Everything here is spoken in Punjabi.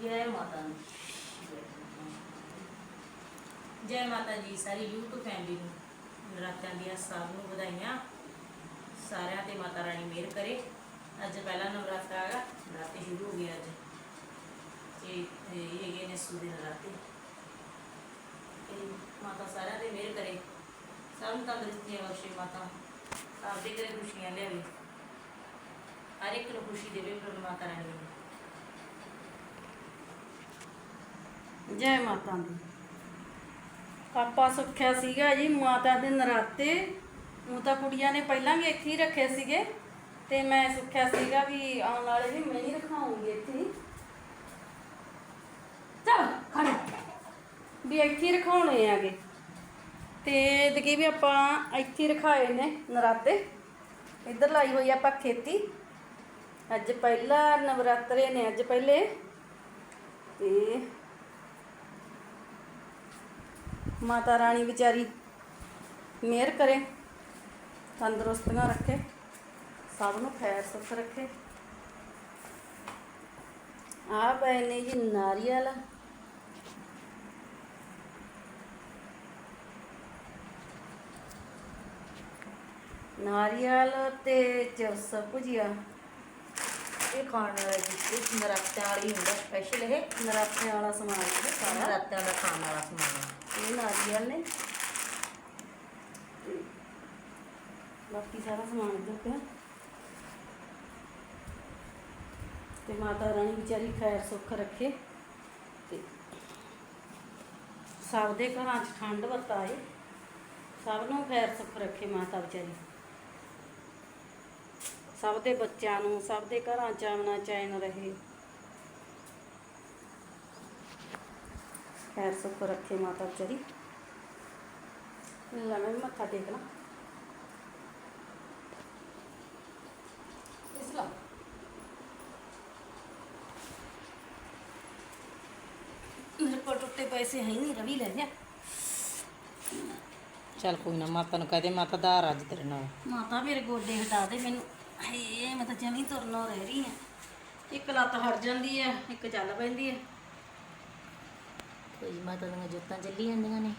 ਜੈ ਮਾਤਾ ਦੀ। ਜੈ ਮਾਤਾ ਜੀ ਸਾਰੀ YouTube ਫੈਮਿਲੀ ਨੂੰ, ਨਰਾਤਿਆਂ ਦੀਆਂ ਸਭ ਨੂੰ ਵਧਾਈਆਂ। ਸਾਰਿਆਂ ਤੇ ਮਾਤਾ ਰਾਣੀ ਮਿਹਰ ਕਰੇ। ਅੱਜ ਪਹਿਲਾ ਨਵਰਾਤਰਾ ਹੈਗਾ, ਨਰਾਤੇ ਸ਼ੁਰੂ ਹੋ ਗਏ ਅੱਜ। ਤੇ ਇਹ ਹੈਗੇ ਨੇ ਸੂਦੇ ਨਰਾਤੇ। ਮਾਤਾ ਸਾਰਿਆਂ ਤੇ ਮਿਹਰ ਕਰੇ। ਸਭ ਨੂੰ ਤੰਦਰੁਸਤੀਆਂ ਬਖਸ਼ੇ ਮਾਤਾ। ਸਭ ਦੇ ਘਰੇ ਖੁਸ਼ੀਆਂ ਲਿਆਵੇ। ਹਰ ਇੱਕ ਨੂੰ ਖੁਸ਼ੀ ਦੇਵੇ ਪ੍ਰਭੂ ਮਾਤਾ ਰਾਣੀ ਜੈ ਮਾਤਾ ਦੀ। ਆਪਾਂ ਸੁੱਖਿਆ ਸੀਗਾ ਜੀ, ਮਾਤਾ ਦੇ ਨਰਾਤੇ। ਉਹ ਤਾਂ ਕੁੜੀਆਂ ਨੇ ਪਹਿਲਾਂ ਵੀ ਇੱਥੇ ਹੀ ਰੱਖੇ ਸੀਗੇ। ਤੇ ਮੈਂ ਸੁੱਖਿਆ ਸੀਗਾ ਵੀ ਆਉਣ ਵਾਲੇ ਵੀ ਮੈਂ ਹੀ ਰਖਾਉਂਗੀ ਇੱਥੇ ਚਲ, ਖੜ ਵੀ ਇੱਥੇ ਹੀ ਰਖਾਉਣੇ ਆਗੇ ਤੇ ਦਕੀ ਵੀ ਆਪਾਂ ਇੱਥੇ ਰਖਾਏ ਨੇ ਨਰਾਤੇ। ਇੱਧਰ ਲਾਈ ਹੋਈ ਆਪਾਂ ਖੇਤੀ। ਅੱਜ ਪਹਿਲਾ ਨਵਰਾਤਰੇ ਨੇ, ਅੱਜ ਪਹਿਲੇ। ਤੇ ਮਾਤਾ ਰਾਣੀ ਵਿਚਾਰੀ ਮਿਹਰ ਕਰੇ ਤੰਦਰੁਸਤੀਆਂ ਰੱਖੇ ਸਭ ਨੂੰ ਖੈਰ ਸੁਖ ਰੱਖੇ। ਆ ਪਏ ਨੇ ਜੀ ਨਾਰੀਅਲ। ਨਾਰੀਅਲ ਤੇ ਚਿਪਸ ਭੁਜੀਆ। ਇਹ ਖਾਣ ਵਾਲਾ ਜੀ ਇਹ ਨਰਾਤਿਆਂ ਵਾਲੀ ਹੁੰਦਾ ਸਪੈਸ਼ਲ ਇਹ। ਨਰਾਤਿਆਂ ਵਾਲਾ ਸਮਾਨ ਹੈ ਸਾਰਾ। ਨਰਾਤਿਆਂ ਦਾ ਖਾਣ ਵਾਲਾ ਸਮਾਨ। ਹੈ। ਇਹ ਨਾਰੀਅਲ ਨੇ ਬਾਕੀ ਸਾਰਾ ਸਮਾਨ ਇੱਧਰ ਪਿਆ। ਤੇ ਮਾਤਾ ਰਾਣੀ ਵਿਚਾਰੀ ਖੈਰ ਸੁੱਖ ਰੱਖੇ। ਤੇ ਸਭ ਦੇ ਘਰਾਂ 'ਚ ਠੰਡ ਵਰਤਾਏ। ਸਭ ਨੂੰ ਖੈਰ ਸੁੱਖ ਰੱਖੇ ਮਾਤਾ ਵਿਚਾਰੀ। ਸਭ ਦੇ ਬੱਚਿਆਂ ਨੂੰ, ਸਭ ਦੇ ਘਰਾਂ 'ਚ ਆਉਣਾ ਚੈਨ ਰਹੇ। ਖੈਰ ਸੁੱਖ ਰੱਖੇ ਮਾਤਾ ਵਿਚਾਰੀ। ਲੈ ਮੈਂ ਵੀ ਮੱਥਾ ਟੇਕ ਲਾਂ ਇਸ ਲਾ। ਮੇਰੇ ਕੋਲ ਟੁੱਟੇ ਪੈਸੇ ਹੈ ਨਹੀਂ ਰਵੀ ਲੈ ਜਾ ਚੱਲ ਕੋਈ ਨਾ ਮਾਤਾ ਨੂੰ ਕਹਦੇ ਮਾਤਾ ਦਾ ਅੱਜ ਤੇਰੇ ਨਾਲ। ਮਾਤਾ ਮੇਰੇ ਗੋਡੇ ਹਟਾ ਦੇ ਮੈਨੂੰ। ਹੇ ਮੈਂ ਤਾਂ ਜਮੀ ਤੁਰਨੋਂ ਰਹਿ ਰਹੀ ਹਾਂ। ਇੱਕ ਲੱਤ ਹਟ ਜਾਂਦੀ ਹੈ ਇੱਕ ਚੱਲ ਪੈਂਦੀ ਹੈ। ਕੋਈ ਮਾਤਾ ਦੀਆਂ ਜੁੱਤਾਂ ਚੱਲੀ ਜਾਂਦੀਆਂ ਨੇ